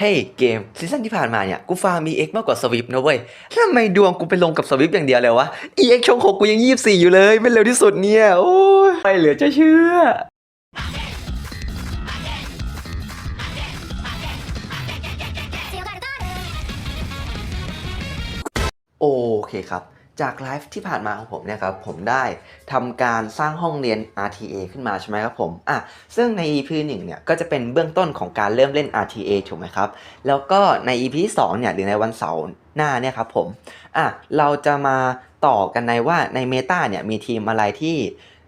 เฮ้ยเกมซีซั่นที่ผ่านมาเนี่ย กูฟาร์ม EX มากกว่าสวิฟนะเว้ยทำไมดวงกูไปลงกับสวิฟอย่างเดียวเลยวะ EX ชงหกกูยัง24อยู่เลย เป็นเร็วที่สุดเนี่ย โอ้ยไม่เหลือจะเชื่อ โอเคครับ จากไลฟ์ที่ผ่านมาของผมเนี่ยครับผมได้ทำการสร้างห้องเรียน RTA ขึ้นมาใช่ไหมครับผมอะซึ่งใน EP 1เนี่ยก็จะเป็นเบื้องต้นของการเริ่มเล่น RTA ถูกไหมครับ แล้วก็ใน EP 2เนี่ยหรือในวันเสาร์หน้าเนี่ยครับผมอะเราจะมาต่อกันในว่าในเมตาเนี่ยมีทีมอะไรที่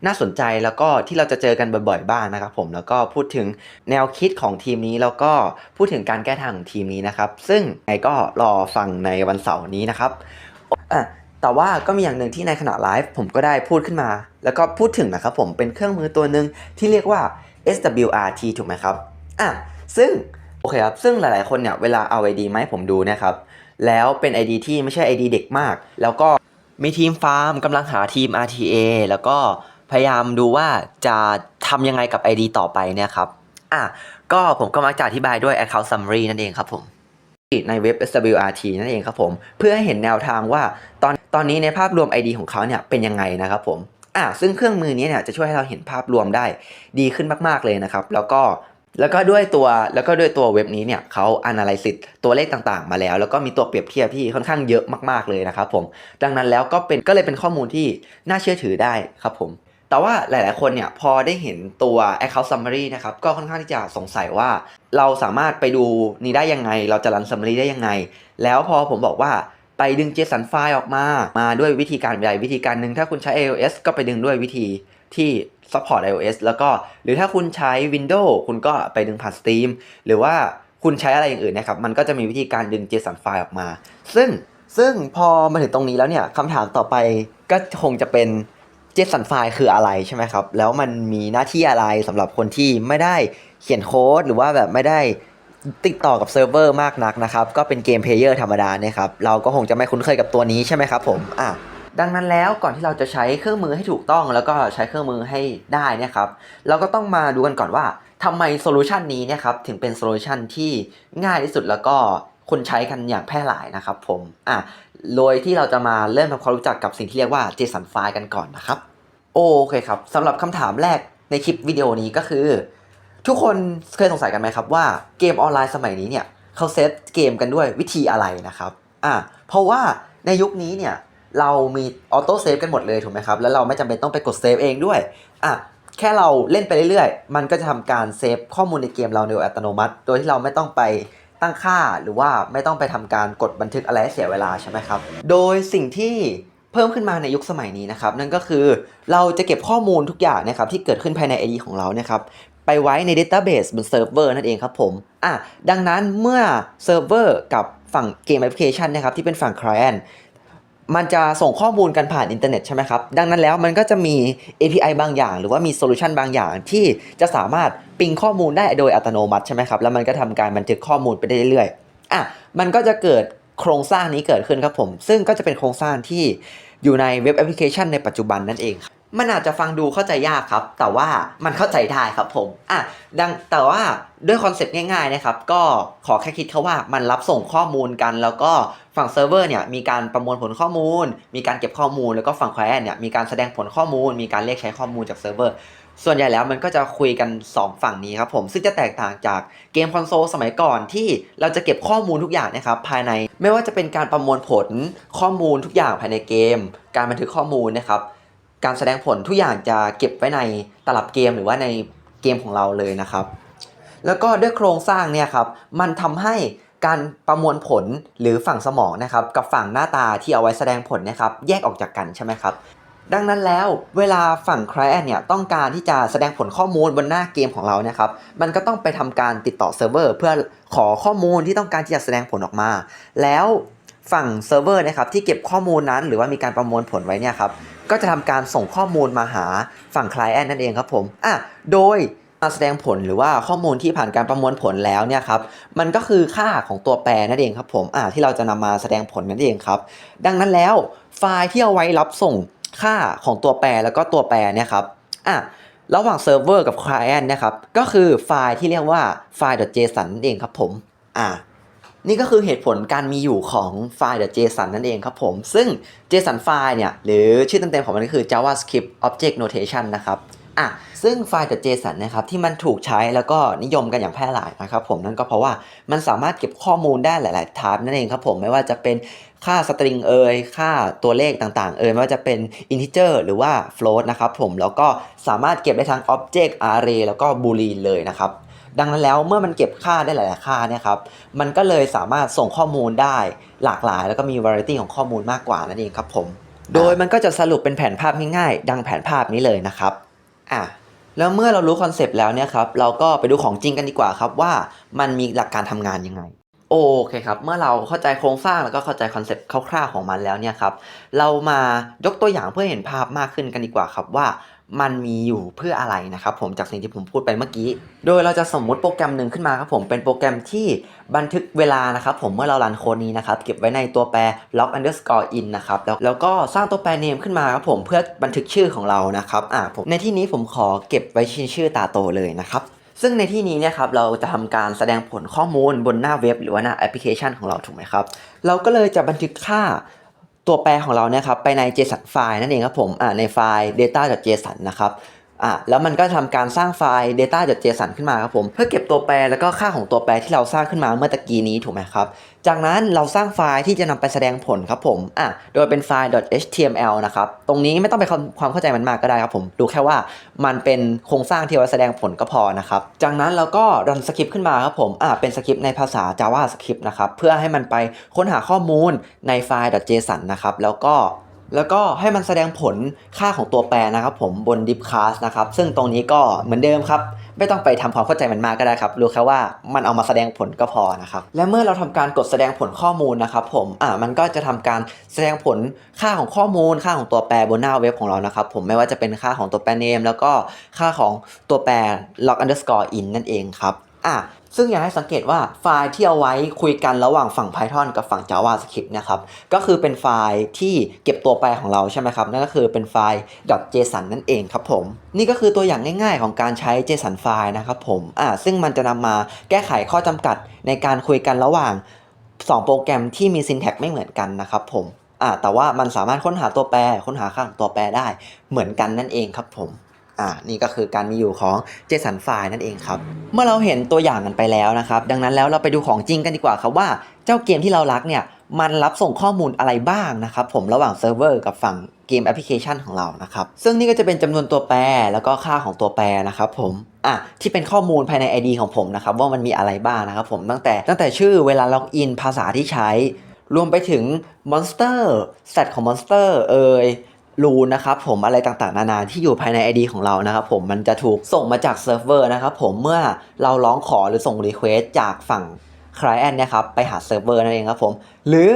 น่าสนใจแล้วก็ที่เราจะเจอกันบ่อยๆบ้างนะครับผมแล้วก็พูดถึงแนวคิดของทีมนี้แล้วก็พูดถึงการแก้ทางของทีมนี้นะครับ ซึ่งไงก็รอฟังในวันเสาร์นี้นะครับอะ แต่ว่าก็มีอย่างหนึ่งที่ในขณะไลฟ์ผมก็ได้พูดขึ้นมา แล้วก็พูดถึงนะครับผมเป็นเครื่องมือตัวหนึ่งที่เรียกว่า SWRT ถูกไหมครับอะซึ่งโอเคครับ ซึ่งหลายๆคนเนี่ยเวลาเอา ID มาให้ผมดูนะครับ แล้วเป็น ID ที่ไม่ใช่ ID เด็กมาก แล้วก็มีทีมฟาร์มกำลังหาทีม RTA แล้วก็พยายามดูว่าจะทำยังไงกับ ID ต่อไปเนี่ยครับ อะ ก็ผมก็มักจะอธิบายด้วย Account Summary นั่นเองครับผม ในเว็บ SWRT นั่นเองครับผม เพื่อให้เห็นแนวทางว่าตอนตอนนี้ในภาพรวม ID ของเขาเนี่ยเป็นยังไงนะครับผมอะซึ่งเครื่องมือนี้เนี่ยจะช่วยให้เราเห็นภาพรวมได้ดีขึ้นมาก ๆ เลยนะครับ แล้วก็แล้วก็ด้วยตัวแล้วก็ด้วยตัวเว็บนี้เนี่ยเขา analysis ตัวเลขต่างๆ มาแล้ว แล้วก็มีตัวเปรียบเทียบที่ค่อนข้างเยอะมากๆเลยนะครับผม ดังนั้นแล้วก็เป็นก็เลยเป็นข้อมูลที่น่าเชื่อถือได้ครับผม แต่ว่าหลาย ๆ คนเนี่ยพอได้เห็นตัว account summary นะครับก็ค่อนข้างที่จะสงสัยว่า เราสามารถไปดูนี้ได้ยังไง เราจะรัน summary ได้ยังไง แล้วพอผมบอกว่าไปดึง JSON ไฟล์ออกมา มาด้วยวิธีการใดวิธีการหนึ่งถ้าคุณใช้ iOS ก็ไปดึงด้วยวิธีที่ support iOS แล้วก็หรือถ้าคุณใช้ Windows คุณก็ไปดึงผ่าน Steam หรือว่าคุณใช้อะไรอย่างอื่นนะครับ มันก็จะมีวิธีการดึง JSON ไฟล์ออกมา ซึ่งซึ่งพอมาถึงตรงนี้แล้วเนี่ยคำถามต่อไปก็คงจะเป็น JSON ไฟล์คืออะไรใช่ไหมครับ แล้วมันมีหน้าที่อะไรสำหรับคนที่ไม่ได้เขียนโค้ดหรือว่าแบบไม่ได้ติดต่อกับเซิร์ฟเวอร์มากนักนะครับ ก็เป็นเกมเพลเยอร์ธรรมดาเนี่ยครับ เราก็คงจะไม่คุ้นเคยกับตัวนี้ใช่ไหมครับผมอะดังนั้นแล้วก่อนที่เราจะใช้เครื่องมือให้ถูกต้อง แล้วก็ใช้เครื่องมือให้ได้นะครับ เราก็ต้องมาดูกันก่อนว่าทำไมโซลูชันนี้เนะครับถึงเป็นโซลูชันที่ง่ายที่สุดแล้วก็คนใช้กันอย่างแพร่หลายนะครับผมอะโดยที่เราจะมาเริ่มทำความรู้จักกับสิ่งที่เรียกว่า JSON ไฟกันก่อนนะครับ โอเคครับสำหรับคำถามแรกในคลิปวิดีโอนี้ก็คือ ทุกคนเคยสงสัยกันไหมครับว่าเกมออนไลน์สมัยนี้เนี่ยเขาเซฟเกมกันด้วยวิธีอะไรนะครับอะเพราะว่าในยุคนี้เนี่ยเรามีออโต้เซฟกันหมดเลยถูกไหมครับแล้วเราไม่จำเป็นต้องไปกดเซฟเองด้วยอะแค่เราเล่นไปเรื่อยๆ มันก็จะทำการเซฟข้อมูลในเกมเราโดยอัตโนมัติ โดยที่เราไม่ต้องไปตั้งค่าหรือว่าไม่ต้องไปทำการกดบันทึกอะไรเสียเวลาใช่ไหมครับ โดยสิ่งที่ เพิ่มขึ้นมาในยุคสมัยนี้นะครับนั่นก็คือเราจะเก็บข้อมูลทุกอย่างนะครับที่เกิดขึ้นภายใน ID ของเราเนี่ยครับไปไว้ใน Database บนเซิร์ฟเวอร์นั่นเองครับผมอะดังนั้นเมื่อเซิร์ฟเวอร์กับฝั่งเกมแอปพลิเคชันนะครับที่เป็นฝั่ง Client มันจะส่งข้อมูลกันผ่านอินเทอร์เน็ตใช่ไหมครับ ดังนั้นแล้วมันก็จะมี API บางอย่าง หรือว่ามีโซลูชันบางอย่างที่จะสามารถปิงข้อมูลได้โดยอัตโนมัติใช่ไหมครับ แล้วมันก็ทำการบันทึกข้อมูลไปได้เรื่อยๆอะมันก็จะเกิด โครงสร้างนี้เกิดขึ้นครับผม ซึ่งก็จะเป็นโครงสร้างที่อยู่ในเว็บแอปพลิเคชันในปัจจุบันนั่นเองครับมันอาจจะฟังดูเข้าใจยากครับ แต่ว่ามันเข้าใจได้ครับผมอะดังแต่ว่าด้วยคอนเซ็ปต์ง่ายๆนะครับ ก็ขอแค่คิดเขาว่ามันรับส่งข้อมูลกัน แล้วก็ฝั่งเซิร์ฟเวอร์เนี่ยมีการประมวลผลข้อมูล มีการเก็บข้อมูล แล้วก็ฝั่ง client เนี่ยมีการแสดงผลข้อมูล มีการเรียกใช้ข้อมูลจากเซิร์ฟเวอร์ ส่วนใหญ่แล้วมันก็จะคุยกัน 2 ฝั่งนี้ครับผม ซึ่งจะแตกต่างจากเกมคอนโซลสมัยก่อนที่เราจะเก็บข้อมูลทุกอย่างนะครับภายในไม่ว่าจะเป็นการประมวลผลข้อมูลทุกอย่างภายในเกม การบันทึกข้อมูลนะครับการแสดงผลทุกอย่างจะเก็บไว้ในตลับเกมหรือว่าในเกมของเราเลยนะครับ แล้วก็ด้วยโครงสร้างเนี่ยครับมันทำให้การประมวลผลหรือฝั่งสมองนะครับกับฝั่งหน้าตาที่เอาไว้แสดงผลนะครับแยกออกจากกันใช่ไหมครับ ดังนั้นแล้วเวลาฝั่ง client เนี่ยต้องการที่จะแสดงผลข้อมูลบนหน้าเกมของเราเนี่ยครับมันก็ต้องไปทำการติดต่อเซิร์ฟเวอร์เพื่อขอข้อมูลที่ต้องการที่จะแสดงผลออกมา แล้วฝั่งเซิร์ฟเวอร์นะครับที่เก็บข้อมูลนั้น หรือว่ามีการประมวลผลไว้เนี่ยครับก็จะทำการส่งข้อมูลมาหาฝั่ง client นั่นเองครับผมอะโดยการแสดงผลหรือว่าข้อมูลที่ผ่านการประมวลผลแล้วเนี่ยครับมันก็คือค่าของตัวแปรนั่นเองครับผมอะที่เราจะนำมาแสดงผลนั่นเองครับ ดังนั้นแล้วไฟล์ที่เอาไว้รับส่ง ค่าของตัวแปรแล้วก็ตัวแปรเนี่ยครับอะระหว่างเซิร์ฟเวอร์กับ client นะครับ ก็คือไฟล์ที่เรียกว่าไฟล์ .json นั่นเองครับผมอ่านี่ก็คือเหตุผลการมีอยู่ของไฟล์ .json นั่นเองครับผม ซึ่ง JSON ไฟล์เนี่ย หรือชื่อเต็มๆของมันก็คือ JavaScript Object Notation นะครับอะซึ่งไฟล์ .json นะครับที่มันถูกใช้แล้วก็นิยมกันอย่างแพร่หลายนะครับผมนั่นก็เพราะว่ามันสามารถเก็บข้อมูลได้หลายๆ type นั่นเองครับผมไม่ว่าจะเป็น ค่า string เอ่ยค่าตัวเลขต่างๆ เอ่ยไม่ว่าจะเป็น integer หรือว่า float นะครับผมแล้วก็สามารถเก็บได้ทั้ง object array แล้วก็ boolean เลยนะครับดังนั้นแล้วเมื่อมันเก็บค่าได้หลาย ๆ ค่าเนี่ยครับ มันก็เลยสามารถส่งข้อมูลได้หลากหลาย แล้วก็มี variety ของข้อมูลมากกว่านั่นเองครับผม โดยมันก็จะสรุปเป็นแผนภาพง่าย ๆ ดังแผนภาพนี้เลยนะครับอะแล้วเมื่อเรารู้คอนเซปต์แล้วเนี่ยครับ เราก็ไปดูของจริงกันดีกว่าครับว่ามันมีหลักการทำงานยังไง โอเคครับ เมื่อเราเข้าใจโครงสร้างแล้วก็เข้าใจคอนเซปต์คร่าวๆของมันแล้วเนี่ยครับ เรามายกตัวอย่างเพื่อเห็นภาพมากขึ้นกันดีกว่าครับว่ามันมีอยู่เพื่ออะไรนะครับผมจากสิ่งที่ผมพูดไปเมื่อกี้ โดยเราจะสมมุติโปรแกรมหนึ่งขึ้นมาครับผมเป็นโปรแกรมที่บันทึกเวลานะครับผมเมื่อเรารันโค้ดนี้นะครับเก็บไว้ในตัวแปร log underscore in นะครับแล้วแล้วก็สร้างตัวแปร name ขึ้นมาครับผมเพื่อบันทึกชื่อของเรานะครับอ่าผมในที่นี้ผมขอเก็บไว้ชื่อชื่อตาโตเลยนะครับ ซึ่งในที่นี้เนี่ยครับเราจะทำการแสดงผลข้อมูลบนหน้าเว็บ หรือว่าหน้าแอปพลิเคชันของเราถูกไหมครับ เราก็เลยจะบันทึกค่าตัวแปรของเราเนี่ยครับไปใน JSON ไฟล์นั่นเองครับผมอ่าในไฟล์ data.json นะครับ อะแล้วมันก็ทำการสร้างไฟล์ data.json ขึ้นมาครับผมเพื่อเก็บตัวแปรแล้วก็ค่าของตัวแปรที่เราสร้างขึ้นมาเมื่อตะกี้นี้ถูกไหมครับ จากนั้นเราสร้างไฟล์ที่จะนำไปแสดงผลครับผมอะโดยเป็นไฟล์ .html นะครับตรงนี้ไม่ต้องไปความเข้าใจมันมากก็ได้ครับผมดูแค่ว่ามันเป็นโครงสร้างที่เอาไว้แสดงผลก็พอนะครับจากนั้นเราก็รันสคริปต์ขึ้นมาครับผมอะเป็นสคริปต์ในภาษา JavaScript นะครับเพื่อให้มันไปค้นหาข้อมูลในไฟล์ .json นะครับแล้วก็ แล้วก็ให้มันแสดงผลค่าของตัวแปรนะครับผมบน div class นะครับ ซึ่งตรงนี้ก็เหมือนเดิมครับไม่ต้องไปทำความเข้าใจมันมากก็ได้ครับ รู้แค่ว่ามันเอามาแสดงผลก็พอนะครับ และเมื่อเราทำการกดแสดงผลข้อมูลนะครับผม อ่า มันก็จะทำการแสดงผลค่าของข้อมูล ค่าของตัวแปรบนหน้าเว็บของเรานะครับผม ไม่ว่าจะเป็นค่าของตัวแปร name แล้วก็ค่าของตัวแปร log underscore in นั่นเองครับ อะ ซึ่งอยากให้สังเกตว่าไฟล์ที่เอาไว้คุยกันระหว่างฝั่ง Python กับฝั่ง JavaScript นะครับก็คือเป็นไฟล์ที่เก็บตัวแปรของเราใช่ไหมครับ นั่นก็คือเป็นไฟล์ .json นั่นเองครับผม นี่ก็คือตัวอย่างง่ายๆ ของการใช้ JSON ไฟล์นะครับผมอ่าซึ่งมันจะนำมาแก้ไขข้อจำกัดในการคุยกันระหว่าง 2 โปรแกรมที่มี syntax ไม่เหมือนกันนะครับผมอ่าแต่ว่ามันสามารถค้นหาตัวแปร ค้นหาค่าของตัวแปรได้เหมือนกันนั่นเองครับผม อ่านี่ก็คือการมีอยู่ของ JSON ไฟนั่นเองครับ เมื่อเราเห็นตัวอย่างกันไปแล้วนะครับ ดังนั้นแล้วเราไปดูของจริงกันดีกว่าครับว่าเจ้าเกมที่เรารักเนี่ยมันรับส่งข้อมูลอะไรบ้างนะครับ ผมระหว่างเซิร์ฟเวอร์กับฝั่งเกมแอปพลิเคชันของเรานะครับ ซึ่งนี่ก็จะเป็นจำนวนตัวแปรแล้วก็ค่าของตัวแปรนะครับผมอะที่เป็นข้อมูลภายใน ID ของผมนะครับ ว่ามันมีอะไรบ้างนะครับ ผมตั้งแต่ตั้งแต่ชื่อเวลาล็อกอินภาษาที่ใช้ รวมไปถึงมอนสเตอร์สัตว์ของมอนสเตอร์เอ่ย รูนะครับผมอะไรต่างๆ นานาที่อยู่ภายใน ID ของเรานะครับผมมันจะถูกส่งมาจากเซิร์ฟเวอร์นะครับผมเมื่อเราร้องขอหรือส่งรีเควสจากฝั่ง client เนี่ยครับไปหาเซิร์ฟเวอร์นั่นเองครับผมหรือ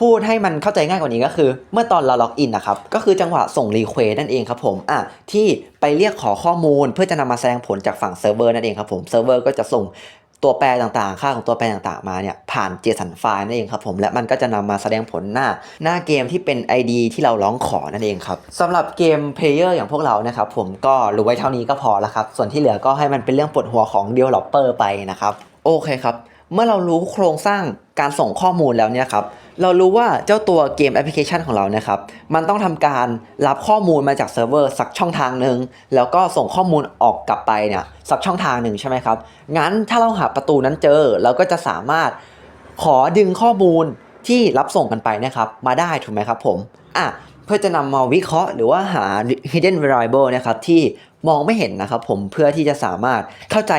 พูดให้มันเข้าใจง่ายกว่านี้ก็คือ เมื่อตอนเราล็อกอินนะครับก็คือจังหวะส่งรีเควสนั่นเองครับผมอะที่ไปเรียกขอข้อมูลเพื่อจะนำมาแสดงผลจากฝั่งเซิร์ฟเวอร์นั่นเองครับผมเซิร์ฟเวอร์ก็จะส่ง ตัวแปรต่างๆ ค่าของตัวแปรต่างๆมาเนี่ยผ่าน JSON ไฟล์นั่นเองครับผมและมันก็จะนำมาแสดงผลหน้าหน้าเกมที่เป็น ID ที่เราร้องขอนั่นเองครับสำหรับเกมเพลเยอร์อย่างพวกเรานะครับผมก็รู้ไว้เท่านี้ก็พอแล้วครับ ส่วนที่เหลือก็ให้มันเป็นเรื่องปวดหัวของ Developer ไปนะครับ โอเคครับ เมื่อเรารู้โครงสร้างการส่งข้อมูลแล้วเนี่ยครับ เรารู้ว่าเจ้าตัวเกมแอปพลิเคชันของเรานี่ยครับ มันต้องทำการรับข้อมูลมาจากเซิร์ฟเวอร์สักช่องทางหนึ่งแล้วก็ส่งข้อมูลออกกลับไปเนี่ยสักช่องทางหนึ่งใช่ไหมครับ งั้นถ้าเราหาประตูนั้นเจอ เราก็จะสามารถขอดึงข้อมูลที่รับส่งกันไปนะครับ มาได้ถูกไหมครับผมอะเพื่อจะนำมาวิเคราะห์หรือว่าหา hidden variable นะครับที่มองไม่เห็นนะครับผมเพื่อที่จะสามารถเข้าใจ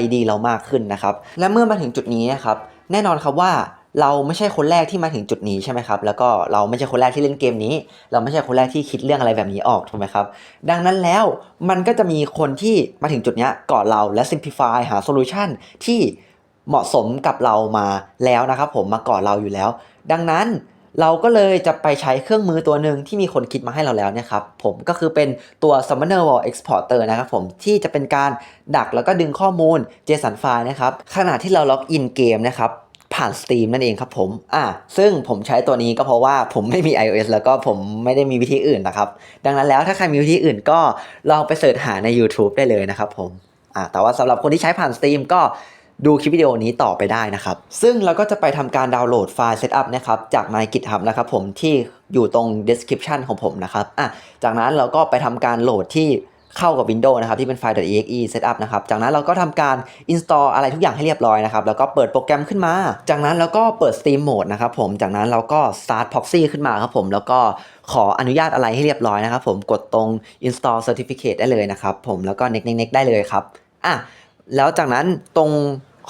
ID เรามากขึ้นนะครับ และเมื่อมาถึงจุดนี้นะครับแน่นอนครับว่า เราไม่ใช่คนแรกที่มาถึงจุดนี้ใช่ไหมครับ แล้วก็เราไม่ใช่คนแรกที่เล่นเกมนี้ เราไม่ใช่คนแรกที่คิดเรื่องอะไรแบบนี้ออกถูกไหมครับ ดังนั้นแล้วมันก็จะมีคนที่มาถึงจุดนี้ก่อนเราและ simplify หาโซลูชันที่เหมาะสมกับเรามาแล้วนะครับผมมาก่อนเราอยู่แล้ว ดังนั้นเราก็เลยจะไปใช้เครื่องมือตัวหนึ่งที่มีคนคิดมาให้เราแล้วเนี่ยครับผมก็คือเป็นตัว Summoner Wall Exporter นะครับผมที่จะเป็นการดักแล้วก็ดึงข้อมูล JSON ไฟล์นะครับขณะที่เราล็อกอินเกมนะครับ ผ่าน Steam นั่นเองครับผม อะซึ่งผมใช้ตัวนี้ก็เพราะว่าผมไม่มี iOS แล้วก็ผมไม่ได้มีวิธีอื่นนะครับ ดังนั้นแล้วถ้าใครมีวิธีอื่นก็ลองไปเสิร์ชหาใน YouTube ได้เลยนะครับผม อะแต่ว่าสำหรับคนที่ใช้ผ่าน Steam ก็ดูคลิปวิดีโอนี้ต่อไปได้นะครับ ซึ่งเราก็จะไปทำการดาวน์โหลดไฟล์ Setup นะครับ จากใน GitHub นะครับผมที่อยู่ตรง description ของผมนะครับ อะ จากนั้นเราก็ไปทำการโหลดที่ เข้ากับ Windows นะครับที่เป็นไฟล์ .exe setup นะครับจากนั้นเราก็ทำการ install อะไรทุกอย่างให้เรียบร้อยนะครับแล้วก็เปิดโปรแกรมขึ้นมา จากนั้นเราก็เปิด Steam Mode นะครับผมจากนั้นเราก็ start proxy ขึ้นมาครับผมแล้วก็ขออนุญาตอะไรให้เรียบร้อยนะครับผมกดตรง install certificate ได้เลยนะครับผมแล้วก็ next next next ได้เลยครับอะแล้วจากนั้นตรง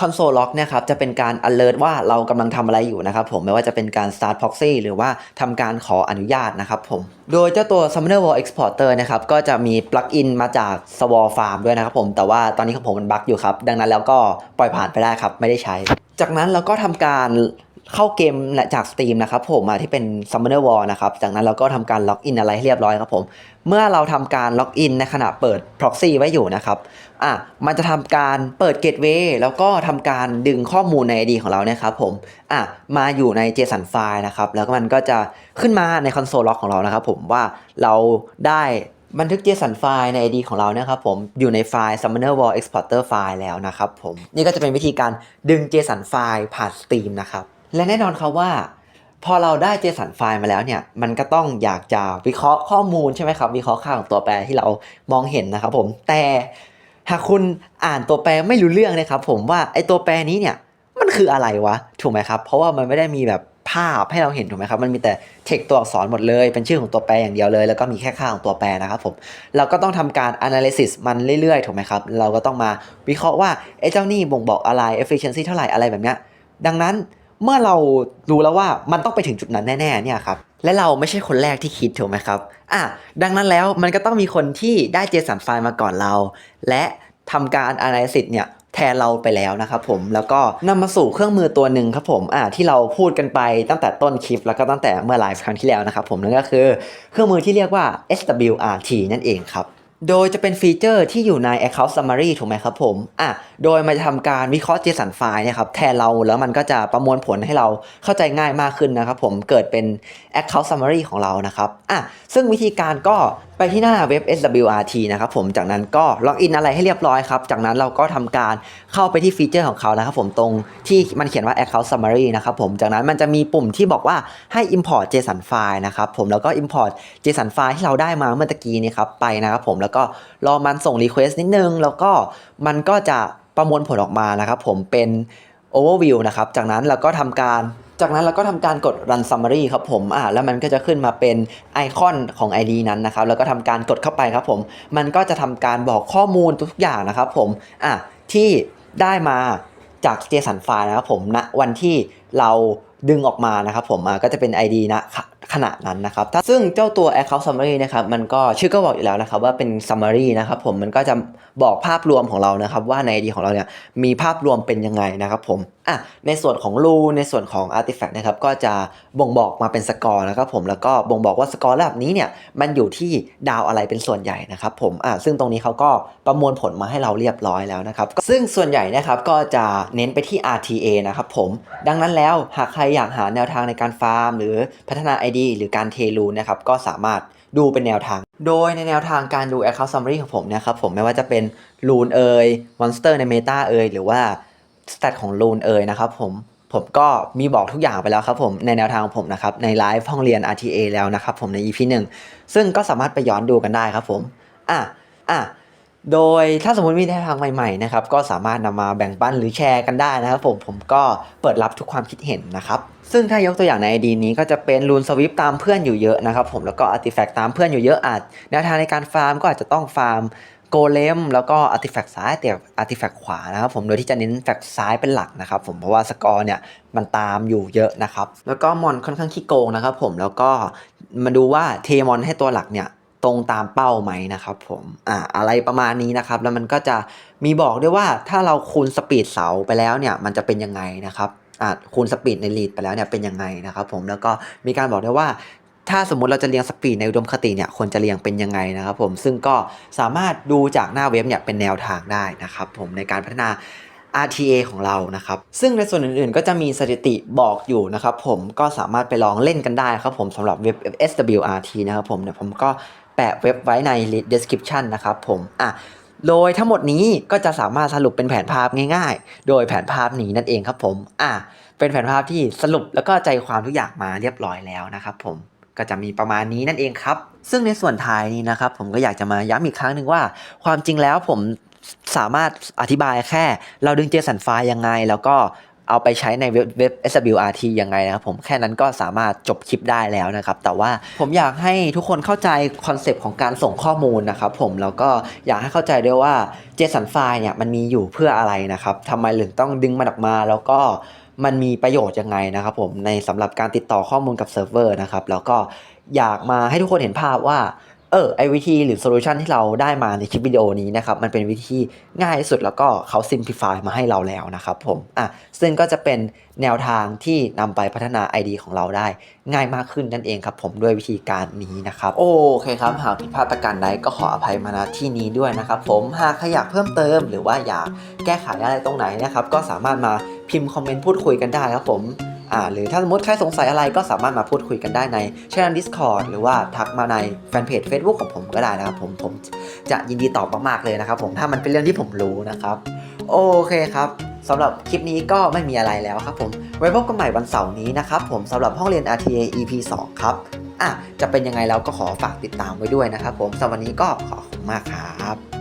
console log เนี่ยครับจะเป็นการ alert ว่าเรากำลังทำอะไรอยู่นะครับผมไม่ว่าจะเป็นการ start proxy หรือว่าทำการขออนุญาตนะครับผม โดยเจ้าตัว Summoner Wall Exporter นะครับก็จะมี plugin มาจาก Swarfarm ด้วยนะครับผมแต่ว่าตอนนี้ของผมมันบั๊กอยู่ครับ ดังนั้นแล้วก็ปล่อยผ่านไปได้ครับ ไม่ได้ใช้ จากนั้นเราก็ทำการ เข้าเกมจาก Steam นะครับผมมาที่เป็น Summoner Wall นะครับ จากนั้นเราก็ทำการล็อกอินอะไรให้เรียบร้อยครับผม เมื่อเราทำการล็อกอินในขณะเปิด proxy ไว้อยู่นะครับ อะ มันจะทำการเปิด gateway แล้วก็ทำการดึงข้อมูลใน ID ของเราเนี่ยครับผม อะ มาอยู่ใน JSON ไฟล์นะครับ แล้วก็มันก็จะขึ้นมาใน console log ของเรานะครับผมว่าเราได้บันทึก JSON ไฟล์ใน ID ของเราเนี่ยครับผมอยู่ในไฟล์ Summoner Wall Exporter ไฟล์แล้วนะครับผม นี่ก็จะเป็นวิธีการดึง JSON ไฟล์ผ่าน Steam นะครับ และแน่นอนครับว่า พอเราได้ JSON ไฟล์มาแล้วเนี่ย มันก็ต้องอยากจะวิเคราะห์ข้อมูลใช่ไหมครับ วิเคราะห์ค่าของตัวแปรที่เรามองเห็นนะครับผม แต่หากคุณอ่านตัวแปรไม่รู้เรื่องนะครับผมว่าไอตัวแปรนี้เนี่ยมันคืออะไรวะ ถูกไหมครับ เพราะว่ามันไม่ได้มีแบบภาพให้เราเห็นถูกไหมครับ มันมีแต่เทคตัวอักษรหมดเลย เป็นชื่อของตัวแปรอย่างเดียวเลย แล้วก็มีแค่ค่าของตัวแปรนะครับผม เราก็ต้องทำการ analysis มันเรื่อยๆ ถูกไหมครับ เราก็ต้องมาวิเคราะห์ว่าไอ้เจ้านี่บ่งบอกอะไร efficiency เท่าไหร่อะไรแบบเนี้ย ดังนั้น เมื่อเรารู้แล้วว่ามันต้องไปถึงจุดนั้นแน่ๆเนี่ยครับและเราไม่ใช่คนแรกที่คิดถูกไหมครับอะดังนั้นแล้วมันก็ต้องมีคนที่ได้ JSON ไฟล์มาก่อนเรา และทำการ analysis เนี่ยแทนเราไปแล้วนะครับผมแล้วก็นำมาสู่เครื่องมือตัวหนึ่งครับผมอ่าที่เราพูดกันไปตั้งแต่ต้นคลิป แล้วก็ตั้งแต่เมื่อไลฟ์ครั้งที่แล้วนะครับผมนั่นก็คือเครื่องมือที่เรียกว่า SWRT นั่นเองครับ โดยจะเป็นฟีเจอร์ที่อยู่ใน Account Summary ถูกไหมครับผมอะโดยมันจะทำการวิเคราะห์ JSON ไฟล์นะครับแทนเราแล้วมันก็จะประมวลผลให้เราเข้าใจง่ายมากขึ้นนะครับผมเกิดเป็น Account Summary ของเรานะครับอะซึ่งวิธีการก็ไปที่หน้าเว็บ SWRT นะครับผมจากนั้นก็ล็อกอินอะไรให้เรียบร้อยครับ จากนั้นเราก็ทำการเข้าไปที่ฟีเจอร์ของเขานะครับผมตรงที่มันเขียนว่า Account Summary นะครับผมจากนั้นมันจะมีปุ่มที่บอกว่าให้ import JSON ไฟล์นะครับผมแล้วก็ import JSON ไฟล์ที่เราได้มาเมื่อตะกี้นี้ครับไปนะครับผมแล้วก็รอมันส่ง request นิดนึง แล้วก็มันก็จะประมวลผลออกมานะครับผมเป็น overview นะครับจากนั้นเราก็ทำการ จากนั้นเราก็ทำการกด run summary ครับผมอ่าแล้วมันก็จะขึ้นมาเป็นไอคอนของ ID นั้นนะครับแล้วก็ทำการกดเข้าไปครับผมมันก็จะทำการบอกข้อมูลทุกอย่างนะครับผมอะที่ได้มาจาก JSON ไฟล์นะครับผมณวันที่เราดึงออกมานะครับผมอ่าก็จะเป็น ID ณขขณะนั้นนะครับซึ่งเจ้าตัว account summary นะครับมันก็ชื่อก็บอกอยู่แล้วนะครับว่าเป็น summary นะครับผมมันก็จะบอกภาพรวมของเรานะครับว่าใน ID ของเราเนี่ยมีภาพรวมเป็นยังไงนะครับผมอะในส่วนของ rule ในส่วนของ artifact นะครับก็จะบ่งบอกมาเป็นสกอร์นะครับผมแล้วก็บ่งบอกว่าสกอร์ระดับนี้เนี่ยมันอยู่ที่ดาวอะไรเป็นส่วนใหญ่นะครับผมอะซึ่งตรงนี้เขาก็ประมวลผลมาให้เราเรียบร้อยแล้วนะครับซึ่งส่วนใหญ่นะครับก็จะเน้นไปที่ RTA นะครับผมดังนั้นแล้วหากใครอยากหาแนวทางในการฟาร์ม หรือพัฒนา ID หรือการเทรูนะครับก็สามารถดูเป็นแนวทาง โดยในแนวทางการดู Account Summary ของผมนะครับผมไม่ว่าจะเป็นรูนเอยมอนสเตอร์ในเมตาเอยหรือว่า ส t ต t ของรูนเอ่ยนะครับผมผมก็มีบอกทุกอย่างไปแล้วครับผมในแนวทางของผมนะครับในไลฟ์ห้องเรียน RTA แล้วนะครับผมใน EP 1 ซึ่งก็สามารถไปย้อนดูกันได้ครับผมอะอะโดยถ้าสมมติมีแนวทางใหม่ๆนะครับก็สามารถนำมาแบ่งปันหรือแชร์กันได้นะครับผมผมก็เปิดรับทุกความคิดเห็นนะครับซึ่งถ้ายกตัวอย่างใน ID นี้ก็จะเป็นรูนสวิปตามเพื่อนอยู่เยอะนะครับผมแล้วก็อาร์ติแฟกต์ตามเพื่อนอยู่เยอะอาจแนวทางในการฟาร์มก็อาจจะต้องฟาร์ม โกเลมแล้วก็อาร์ติแฟกซ้ายแต่อาร์ติแฟกขวานะครับผมโดยที่จะเน้นแฟกซ้ายเป็นหลักนะครับผมเพราะว่าสกอร์เนี่ยมันตามอยู่เยอะนะครับ แล้วก็มอนค่อนข้างขี้โกงนะครับผมแล้วก็มาดูว่าเทมอนให้ตัวหลักเนี่ยตรงตามเป้าไหมนะครับผมอ่าอะไรประมาณนี้นะครับ แล้วมันก็จะมีบอกด้วยว่าถ้าเราคูณสปีดเสาไปแล้วเนี่ยมันจะเป็นยังไงนะครับอ่าคูณสปีดในลีดไปแล้วเนี่ยเป็นยังไงนะครับผมแล้วก็มีการบอกด้วยว่า ถ้าสมมุติเราจะเรียงสปีดในอุดมคติเนี่ยควรจะเรียงเป็นยังไงนะครับผมซึ่งก็สามารถดูจากหน้าเว็บเนี่ยเป็นแนวทางได้นะครับผมในการพัฒนา RTA ของเรานะครับ ซึ่งในส่วนอื่นๆ ก็จะมีสถิติบอกอยู่นะครับผมก็สามารถไปลองเล่นกันได้ครับผมสำหรับเว็บ SWRT นะครับผมเดี๋ยวผมก็แปะเว็บไว้ใน description นะครับผมอะโดยทั้งหมดนี้ก็จะสามารถสรุปเป็นแผนภาพง่ายๆ โดยแผนภาพนี้นั่นเองครับผมอะเป็นแผนภาพที่สรุปแล้วก็ใจความทุกอย่างมาเรียบร้อยแล้วนะครับผม ก็จะมีประมาณนี้นั่นเองครับ ซึ่งในส่วนท้ายนี้นะครับ ผมก็อยากจะมาย้ำอีกครั้งหนึ่งว่า ความจริงแล้วผมสามารถอธิบายแค่ เราดึง JSON ไฟล์ยังไง แล้วก็เอาไปใช้ในเว็บเว็บ SWRT ยังไงนะครับผมแค่นั้นก็สามารถจบคลิปได้แล้วนะครับ แต่ว่าผมอยากให้ทุกคนเข้าใจคอนเซปต์ของการส่งข้อมูลนะครับผมแล้วก็อยากให้เข้าใจด้วยว่า JSON ไฟล์เนี่ยมันมีอยู่เพื่ออะไรนะครับทำไมถึงต้องดึงมันออกมาแล้วก็ มันมีประโยชน์ยังไงนะครับผมในสำหรับการติดต่อข้อมูลกับเซิร์ฟเวอร์นะครับแล้วก็อยากมาให้ทุกคนเห็นภาพว่า เออไอวิธีหรือโซลูชันที่เราได้มาในคลิปวิดีโอนี้นะครับมันเป็นวิธีง่ายที่สุดแล้วก็เขาซิมพลิฟายมาให้เราแล้วนะครับผมอะซึ่งก็จะเป็นแนวทางที่นำไปพัฒนา ID ของเราได้ ง่ายมากขึ้นนั่นเองครับผมด้วยวิธีการนี้นะครับ โอเคครับ หากผิดพลาดประการใดก็ขออภัยมาณที่นี้ด้วยนะครับผมหากใครอยากเพิ่มเติม หรือว่าอยากแก้ไขอะไรตรงไหนนะครับก็สามารถมาพิมพ์คอมเมนต์พูดคุยกันได้ครับผม อ่าหรือถ้าสมมติใครสงสัยอะไรก็สามารถมาพูดคุยกันได้ในช่อง Discord หรือว่าทักมาในแฟนเพจ Facebook ของผมก็ได้นะครับผมผมจะยินดีตอบมากๆเลยนะครับผมถ้ามันเป็นเรื่องที่ผมรู้นะครับโอเคครับสำหรับคลิปนี้ก็ไม่มีอะไรแล้วครับผมไว้พบกันใหม่วันเสาร์นี้นะครับผมสำหรับห้องเรียน RTA EP 2 ครับอะจะเป็นยังไงแล้วก็ขอฝากติดตามไว้ด้วยนะครับผมสำหรับวันนี้ก็ขอบคุณมากครับ